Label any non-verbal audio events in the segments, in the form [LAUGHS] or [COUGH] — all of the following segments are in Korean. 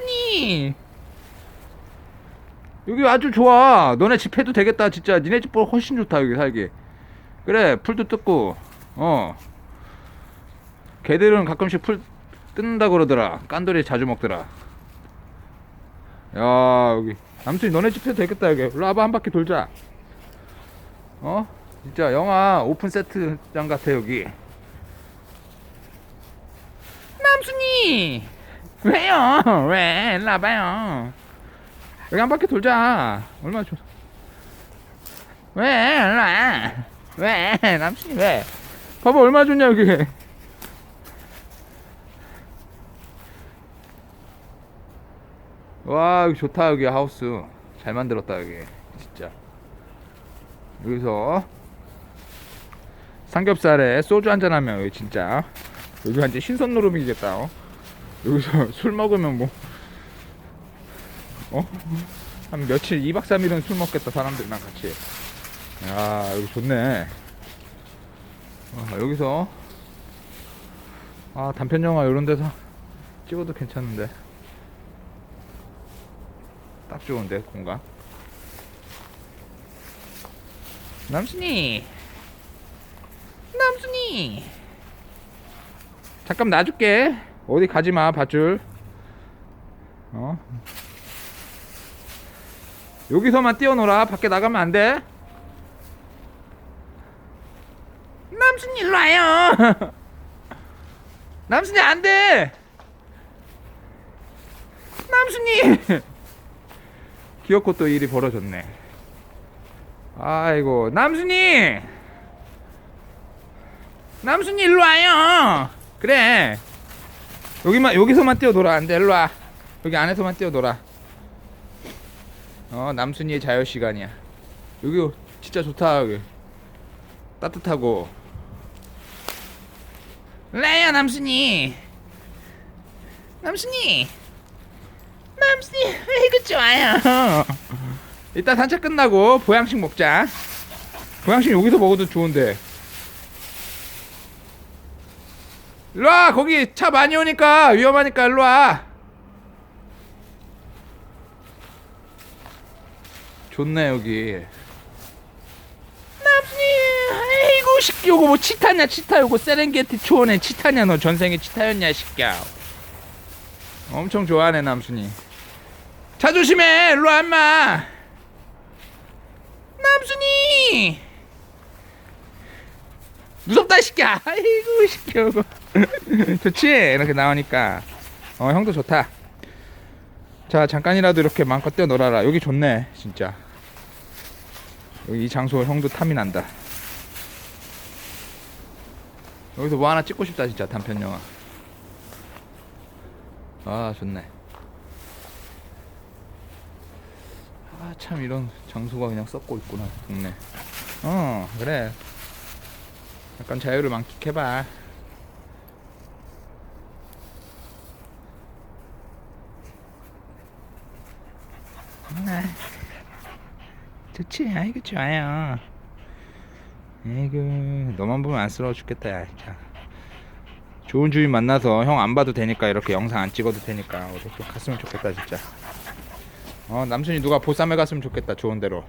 남순이 여기 아주 좋아. 너네 집 해도 되겠다 진짜. 니네 집보다 훨씬 좋다 여기 살기. 그래 풀도 뜯고. 어. 개들은 가끔씩 풀 뜯는다 그러더라. 깐돌이 자주 먹더라. 야 여기. 남순이 너네 집 해도 되겠다 여기. 일로 와봐 한 바퀴 돌자. 어? 진짜 영화 오픈 세트장 같아 여기. 남순이 왜요? 왜? 일로 와봐요. 여기 한 바퀴 돌자. 얼마나 좋아. 왜? 일로 와 왜? 남순이 왜? 봐봐 얼마나 좋냐 여기. 와 여기 좋다 여기 하우스. 잘 만들었다 여기. 진짜. 여기서 삼겹살에 소주 한잔 하면 여기 진짜. 여기 완전 신선 노름이겠다 어? 여기서 [LAUGHS] 술 먹으면 뭐 어? 한 며칠 2박 3일은 술 먹겠다 사람들이랑 같이. 야 여기 좋네. 아, 여기서 아 단편 영화 이런 데서 찍어도 괜찮은데. 딱 좋은데 공간? 남순이! 남순이! 잠깐 놔줄게 어디 가지마 밧줄. 어? 여기서만 뛰어놀아. 밖에 나가면 안돼. 남순이 일로 와요. [LAUGHS] 남순이 안돼. 남순이. [LAUGHS] 귀엽고 또 일이 벌어졌네. 아이고 남순이. 남순이 일로 와요. 그래 여기만 여기서만 뛰어놀아. 안돼 일로 와. 여기 안에서만 뛰어놀아. 어 남순이의 자유 시간이야. 여기 진짜 좋다 여기. 따뜻하고. 레야 남순이. 남순이. 남순이 이거 좋아요. 이따 산책 끝나고 보양식 먹자. 보양식 여기서 먹어도 좋은데 일로와 거기 차 많이 오니까 위험하니까 일로와. 좋네 여기. 남순이 아이고 새끼 요거 뭐 치타냐 치타 요거 세렝게티 초원에 치타냐 너 전생에 치타였냐 새끼야. 엄청 좋아하네 남순이. 차 조심해 일로와 임마. 남순이! 무섭다 이 새끼야. 아이고 요거 [LAUGHS] 좋지? 이렇게 나오니까. 어 형도 좋다. 자 잠깐이라도 이렇게 마음껏 뛰어놀아라. 여기 좋네 진짜. 여기 이 장소 형도 탐이 난다. 여기서 뭐 하나 찍고 싶다 진짜 단편 영화. 아 좋네. 아 참 이런 장소가 그냥 썩고 있구나 동네. 어 그래. 약간 자유를 만끽해봐 아, 좋지. 아이고 좋아요. 아이고 너만 보면 안쓰러워 죽겠다 야 좋은 주인 만나서 형 안 봐도 되니까 이렇게 영상 안 찍어도 되니까 이렇게 갔으면 좋겠다 진짜. 어 남순이 누가 보쌈에 갔으면 좋겠다 좋은 데로.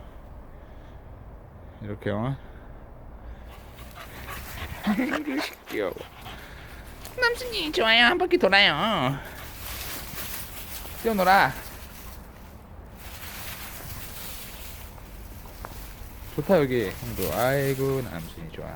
이렇게 어? 귀여워. 남순이 좋아요. 한 바퀴 돌아요. 뛰어놀아 좋다 여기. 형도. 아이고 남순이 좋아